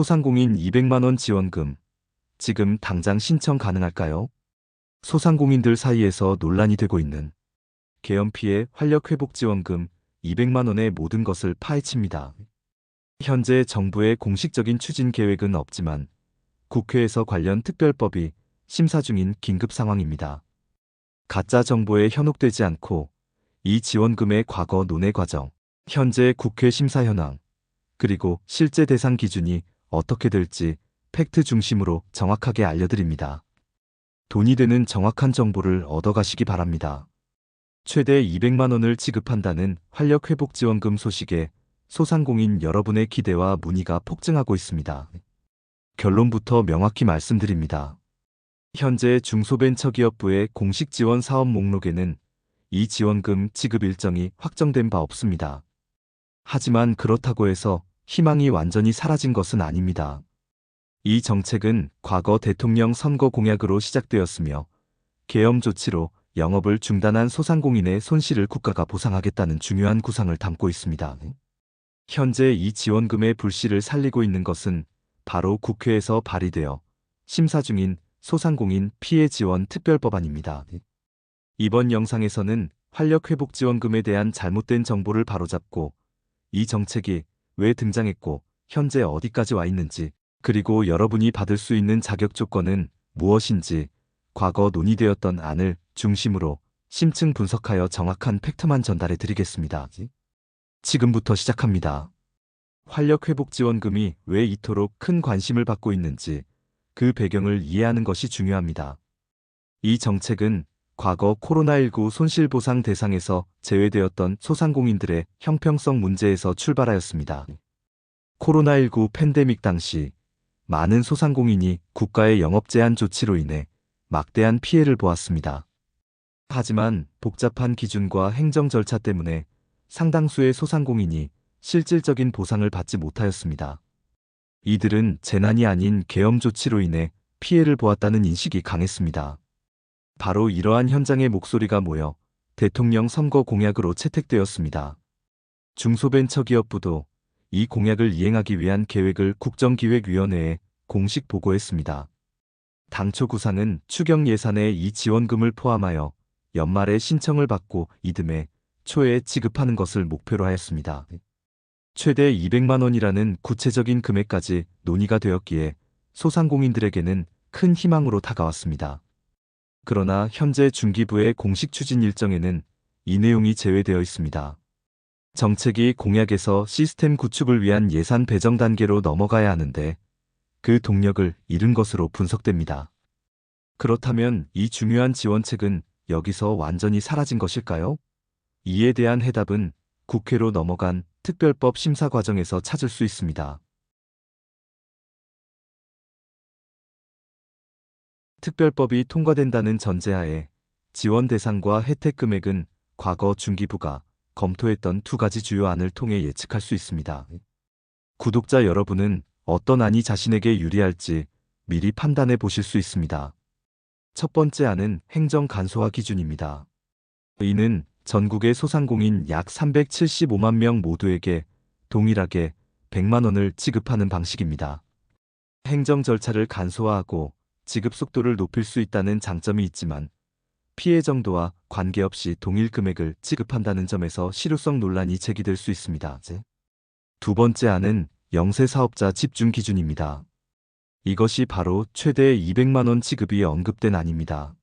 소상공인 200만원 지원금. 지금 당장 신청 가능할까요? 소상공인들 사이에서 논란이 되고 있는 계엄 피해 활력 회복 지원금 200만원의 모든 것을 파헤칩니다. 현재 정부의 공식적인 추진 계획은 없지만 국회에서 관련 특별법이 심사 중인 긴급 상황입니다. 가짜 정보에 현혹되지 않고 이 지원금의 과거 논의 과정, 현재 국회 심사 현황, 그리고 실제 대상 기준이 어떻게 될지 팩트 중심으로 정확하게 알려드립니다. 돈이 되는 정확한 정보를 얻어가시기 바랍니다. 최대 200만 원을 지급한다는 활력 회복 지원금 소식에 소상공인 여러분의 기대와 문의가 폭증하고 있습니다. 결론부터 명확히 말씀드립니다. 현재 중소벤처기업부의 공식 지원 사업 목록에는 이 지원금 지급 일정이 확정된 바 없습니다. 하지만 그렇다고 해서 희망이 완전히 사라진 것은 아닙니다. 이 정책은 과거 대통령 선거 공약으로 시작되었으며 계엄 조치로 영업을 중단한 소상공인의 손실을 국가가 보상하겠다는 중요한 구상을 담고 있습니다. 현재 이 지원금의 불씨를 살리고 있는 것은 바로 국회에서 발의되어 심사 중인 소상공인 피해 지원 특별법안입니다. 이번 영상에서는 활력 회복 지원금에 대한 잘못된 정보를 바로잡고 이 정책이 왜 등장했고 현재 어디까지 와 있는지 그리고 여러분이 받을 수 있는 자격 조건은 무엇인지 과거 논의되었던 안을 중심으로 심층 분석하여 정확한 팩트만 전달해 드리겠습니다. 지금부터 시작합니다. 활력 회복 지원금이 왜 이토록 큰 관심을 받고 있는지 그 배경을 이해하는 것이 중요합니다. 이 정책은 과거 코로나19 손실보상 대상에서 제외되었던 소상공인들의 형평성 문제에서 출발하였습니다. 코로나19 팬데믹 당시 많은 소상공인이 국가의 영업 제한 조치로 인해 막대한 피해를 보았습니다. 하지만 복잡한 기준과 행정 절차 때문에 상당수의 소상공인이 실질적인 보상을 받지 못하였습니다. 이들은 재난이 아닌 계엄 조치로 인해 피해를 보았다는 인식이 강했습니다. 바로 이러한 현장의 목소리가 모여 대통령 선거 공약으로 채택되었습니다. 중소벤처기업부도 이 공약을 이행하기 위한 계획을 국정기획위원회에 공식 보고했습니다. 당초 구상은 추경 예산에 이 지원금을 포함하여 연말에 신청을 받고 이듬해 초에 지급하는 것을 목표로 하였습니다. 최대 200만 원이라는 구체적인 금액까지 논의가 되었기에 소상공인들에게는 큰 희망으로 다가왔습니다. 그러나 현재 중기부의 공식 추진 일정에는 이 내용이 제외되어 있습니다. 정책이 공약에서 시스템 구축을 위한 예산 배정 단계로 넘어가야 하는데 그 동력을 잃은 것으로 분석됩니다. 그렇다면 이 중요한 지원책은 여기서 완전히 사라진 것일까요? 이에 대한 해답은 국회로 넘어간 특별법 심사 과정에서 찾을 수 있습니다. 특별법이 통과된다는 전제하에 지원 대상과 혜택 금액은 과거 중기부가 검토했던 두 가지 주요 안을 통해 예측할 수 있습니다. 구독자 여러분은 어떤 안이 자신에게 유리할지 미리 판단해 보실 수 있습니다. 첫 번째 안은 행정 간소화 기준입니다. 이는 전국의 소상공인 약 375만 명 모두에게 동일하게 100만 원을 지급하는 방식입니다. 행정 절차를 간소화하고 지급 속도를 높일 수 있다는 장점이 있지만 피해 정도와 관계없이 동일 금액을 지급한다는 점에서 실효성 논란이 제기될 수 있습니다. 두 번째 안은 영세 사업자 집중 기준입니다. 이것이 바로 최대 200만 원 지급이 언급된 안입니다.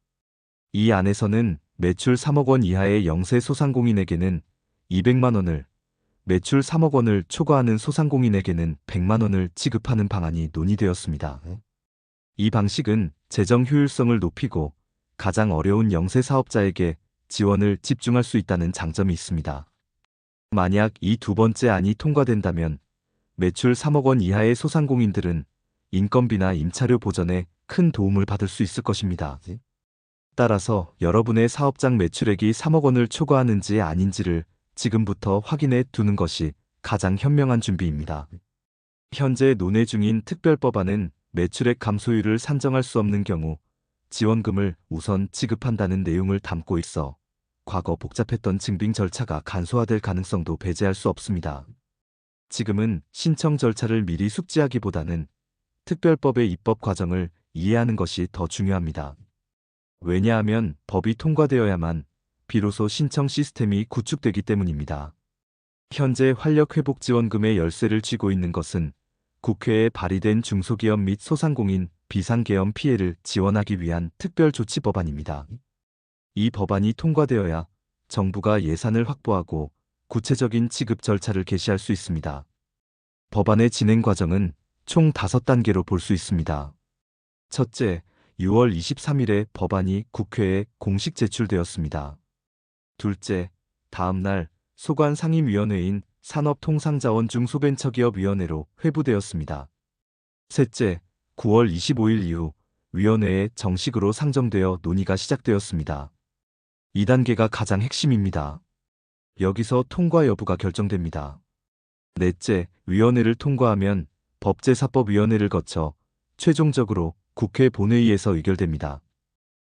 이 안에서는 매출 3억 원 이하의 영세 소상공인에게는 200만 원을, 매출 3억 원을 초과하는 소상공인에게는 100만 원을 지급하는 방안이 논의되었습니다. 이 방식은 재정 효율성을 높이고 가장 어려운 영세 사업자에게 지원을 집중할 수 있다는 장점이 있습니다. 만약 이 두 번째 안이 통과된다면 매출 3억 원 이하의 소상공인들은 인건비나 임차료 보전에 큰 도움을 받을 수 있을 것입니다. 따라서 여러분의 사업장 매출액이 3억 원을 초과하는지 아닌지를 지금부터 확인해 두는 것이 가장 현명한 준비입니다. 현재 논의 중인 특별법안은 매출액 감소율을 산정할 수 없는 경우 지원금을 우선 지급한다는 내용을 담고 있어 과거 복잡했던 증빙 절차가 간소화될 가능성도 배제할 수 없습니다. 지금은 신청 절차를 미리 숙지하기보다는 특별법의 입법 과정을 이해하는 것이 더 중요합니다. 왜냐하면 법이 통과되어야만 비로소 신청 시스템이 구축되기 때문입니다. 현재 활력회복지원금의 열쇠를 쥐고 있는 것은 국회에 발의된 중소기업 및 소상공인 비상계엄 피해를 지원하기 위한 특별조치 법안입니다. 이 법안이 통과되어야 정부가 예산을 확보하고 구체적인 지급 절차를 개시할 수 있습니다. 법안의 진행 과정은 총 5단계로 볼 수 있습니다. 첫째, 6월 23일에 법안이 국회에 공식 제출되었습니다. 둘째, 다음 날 소관 상임위원회인 산업통상자원 중소벤처기업위원회로 회부되었습니다. 셋째, 9월 25일 이후 위원회에 정식으로 상정되어 논의가 시작되었습니다. 2단계가 가장 핵심입니다. 여기서 통과 여부가 결정됩니다. 넷째, 위원회를 통과하면 법제사법위원회를 거쳐 최종적으로 국회 본회의에서 의결됩니다.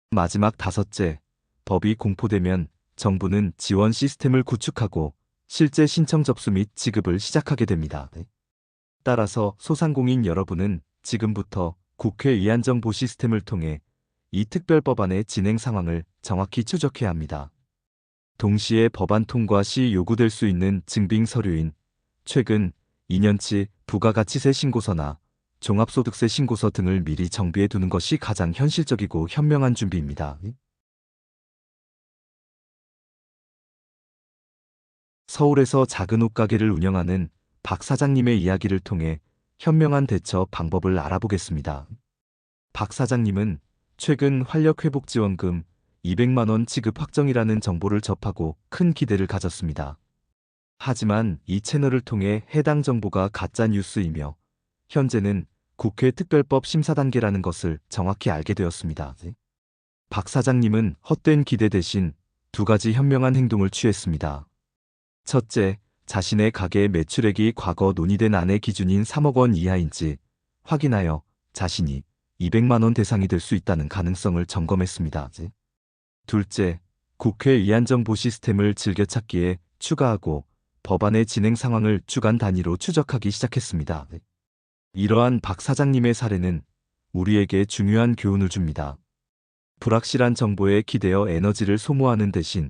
마지막 다섯째, 법이 공포되면 정부는 지원 시스템을 구축하고 실제 신청 접수 및 지급을 시작하게 됩니다. 따라서 소상공인 여러분은 지금부터 국회 위안정보 시스템을 통해 이 특별 법안의 진행 상황을 정확히 추적해야 합니다. 동시에 법안 통과 시 요구될 수 있는 증빙 서류인 최근 2년치 부가가치세 신고서나 종합소득세 신고서 등을 미리 정비해 두는 것이 가장 현실적이고 현명한 준비입니다. 서울에서 작은 옷가게를 운영하는 박 사장님의 이야기를 통해 현명한 대처 방법을 알아보겠습니다. 박 사장님은 최근 활력회복지원금 200만원 지급 확정이라는 정보를 접하고 큰 기대를 가졌습니다. 하지만 이 채널을 통해 해당 정보가 가짜 뉴스이며 현재는 국회 특별법 심사 단계라는 것을 정확히 알게 되었습니다. 박 사장님은 헛된 기대 대신 두 가지 현명한 행동을 취했습니다. 첫째, 자신의 가게 매출액이 과거 논의된 안의 기준인 3억 원 이하인지 확인하여 자신이 200만 원 대상이 될 수 있다는 가능성을 점검했습니다. 둘째, 국회 위안정보 시스템을 즐겨찾기에 추가하고 법안의 진행 상황을 주간 단위로 추적하기 시작했습니다. 이러한 박 사장님의 사례는 우리에게 중요한 교훈을 줍니다. 불확실한 정보에 기대어 에너지를 소모하는 대신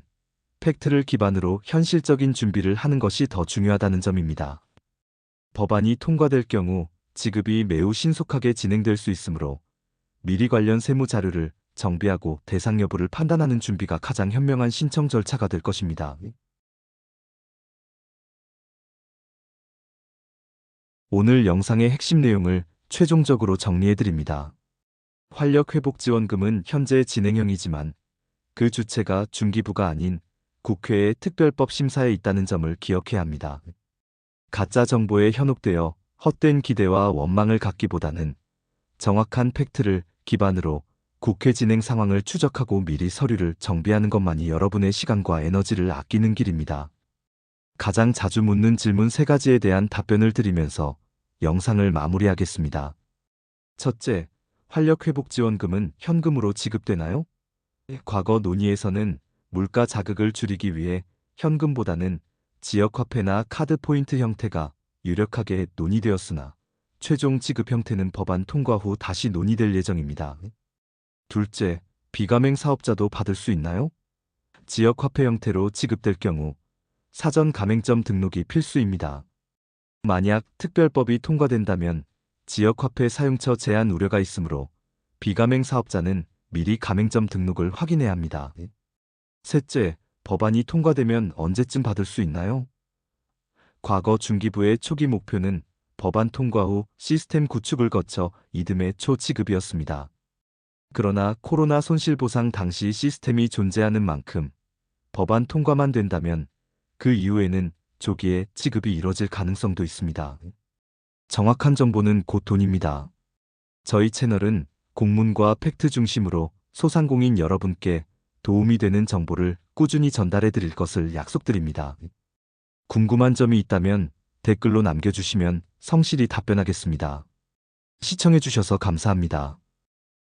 팩트를 기반으로 현실적인 준비를 하는 것이 더 중요하다는 점입니다. 법안이 통과될 경우 지급이 매우 신속하게 진행될 수 있으므로 미리 관련 세무 자료를 정비하고 대상 여부를 판단하는 준비가 가장 현명한 신청 절차가 될 것입니다. 오늘 영상의 핵심 내용을 최종적으로 정리해드립니다. 활력회복지원금은 현재 진행형이지만 그 주체가 중기부가 아닌 국회의 특별법 심사에 있다는 점을 기억해야 합니다. 가짜 정보에 현혹되어 헛된 기대와 원망을 갖기보다는 정확한 팩트를 기반으로 국회 진행 상황을 추적하고 미리 서류를 정비하는 것만이 여러분의 시간과 에너지를 아끼는 길입니다. 가장 자주 묻는 질문 세 가지에 대한 답변을 드리면서 영상을 마무리하겠습니다. 첫째, 활력회복지원금은 현금으로 지급되나요? 과거 논의에서는 물가 자극을 줄이기 위해 현금보다는 지역화폐나 카드 포인트 형태가 유력하게 논의되었으나 최종 지급 형태는 법안 통과 후 다시 논의될 예정입니다. 둘째, 비가맹 사업자도 받을 수 있나요? 지역화폐 형태로 지급될 경우 사전 가맹점 등록이 필수입니다. 만약 특별법이 통과된다면 지역화폐 사용처 제한 우려가 있으므로 비가맹 사업자는 미리 가맹점 등록을 확인해야 합니다. 셋째, 법안이 통과되면 언제쯤 받을 수 있나요? 과거 중기부의 초기 목표는 법안 통과 후 시스템 구축을 거쳐 이듬해 초 지급이었습니다. 그러나 코로나 손실보상 당시 시스템이 존재하는 만큼 법안 통과만 된다면 그 이후에는 조기에 지급이 이뤄질 가능성도 있습니다. 정확한 정보는 곧 돈입니다. 저희 채널은 공문과 팩트 중심으로 소상공인 여러분께 도움이 되는 정보를 꾸준히 전달해 드릴 것을 약속드립니다. 궁금한 점이 있다면 댓글로 남겨주시면 성실히 답변하겠습니다. 시청해주셔서 감사합니다.